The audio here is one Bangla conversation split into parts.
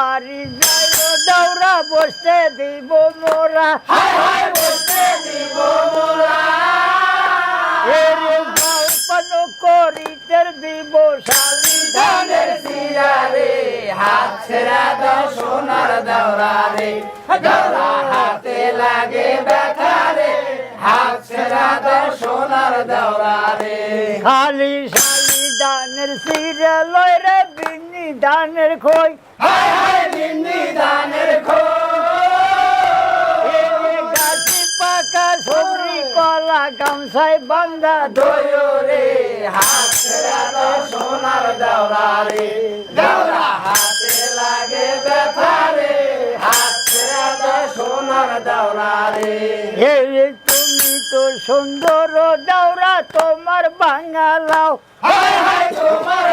বাড়ি যাই দৌড়া বসতে দিব মোরা। এরে গল্পন করিতে দিব শালি। ধানের সিরারে হাত ছেড়া দাও সোনার দাওরা রে দাওরা হাতে লাগে ব্যথা রে হাত ছেড়া দাও সোনার দাওরা রে খালি ধানের সিরে লয় রে বিনি ধানের খই। হায় হায় বিন্দি দানের খো এরে গাছি পাকা সবরি কলা গামছায় বান্ধা দোয়ো রে হাত দাও সোনার দাওরা রে। দাওরা হাতে লাগে ব্যথা রে হাত দাও সোনার দাওরা রে। এরে তো সুন্দর দাওরা তোমার বাঙালাও। তোমার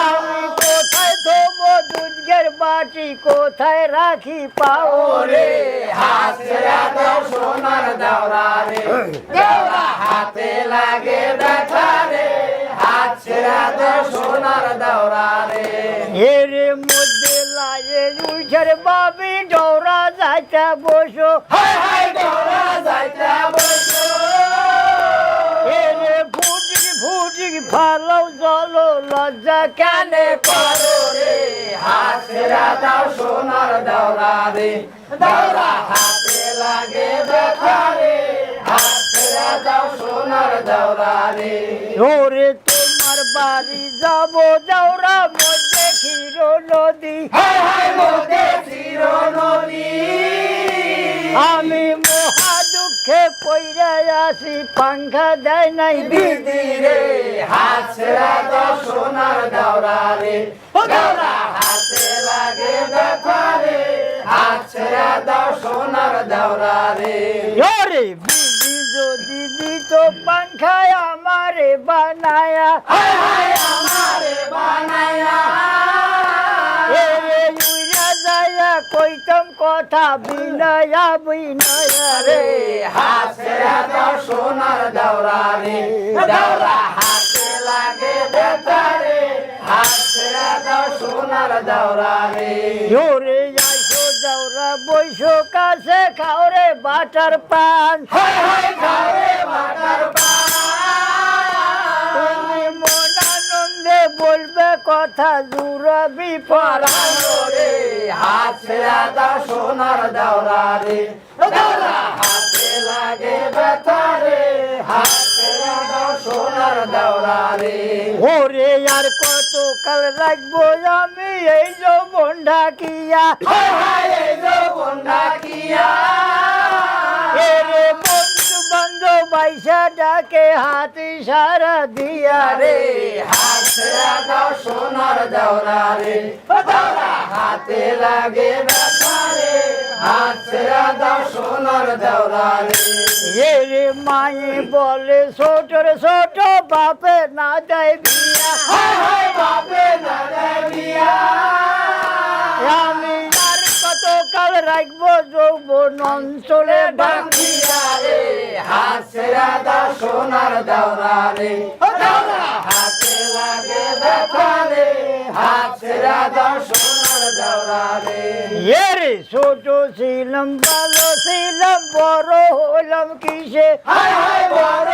আমি কোথায় থবো দুধের বাটি কোথায় রাখি পাও ছেড়া সোনার দাওরা রে। হাতে লাগে ব্যথা রে। হাত ছেড়া দাও সোনার দাওরা রে। এরে মধ্যে লাগে বাবি ডৌরা যাইতে বসো। হায় হায় ডোরা যাইতা বসো। এরে ফুটিক ফুটিক ফালো জলো লজ্জা কানে করো রে? ছেড়া দাও সোনার দাওরা রে। দাওরা হাতে লাগে ব্যথা রে। ছেড়া দাও সোনার দাওরা রে। ওরে তোমার বাড়ি যাব দৌড়া ক্ষীর নদী মোদে চির নদী আমি মহা দুঃখে পইরা আসি পাংখা দেয় নাই দিদিরে হাত ছেড়া দাও সোনার দাওরা রে। দাওরা হাতে লাগে ব্যথা রে ছেড়া দাও সোনার দাওরা রে। ওরে বিধি যদি দিত পাংখায় আমারে বানায়া। আমারে বানায়া। কইতাম কথা বিনয়া বিনয়া রে রে দাও, সোনার দাওরা রে। দাওরা হাতে লাগে রে ছেড়া দাও, সোনার দাওরা রে। ওরে আইসো যাওরা বৈশো কাছে খাওরে বাটার পান। হায় খাবে বাটার তুমি মন আনন্দে বলবে কথা জুড়াবি পড়া পরানো রে হাত দাও সোনার দাওরা রে। দাওরা হাতে লাগে ব্যথা রে। হাত দাও সোনার দাওরা রে। ওরে আর কত কাল রাখব আমি এই যৌবন ঢাকিয়া? হায় হায় এই যৌবন এরে বন্ধু বাইসা ডাকে হাতি সারা দিয়া রে। রে দাওরা রে। দাওরা হাতে লাগে ব্যথা রে হাত ছেড়া দাও সোনার দাওরা রে। এরে মায়ে বলে ছোটর ছোট বাপে না দেয় বিয়া। বাপে না দেয় বিয়া। আমি আর কত কাল রাখব যৌবন অঞ্চলে বান্ধিয়া রে। হাত ছেড়া দাও সোনার দাওরা রে। দাওরা হাতে লাগে ব্যথা রে হাত ছেড়া দাও সোনার দাওরা রে। এরে ছোট ছিলাম ভালো ছিলাম বড় হলাম কিসে? হায় হায় বড়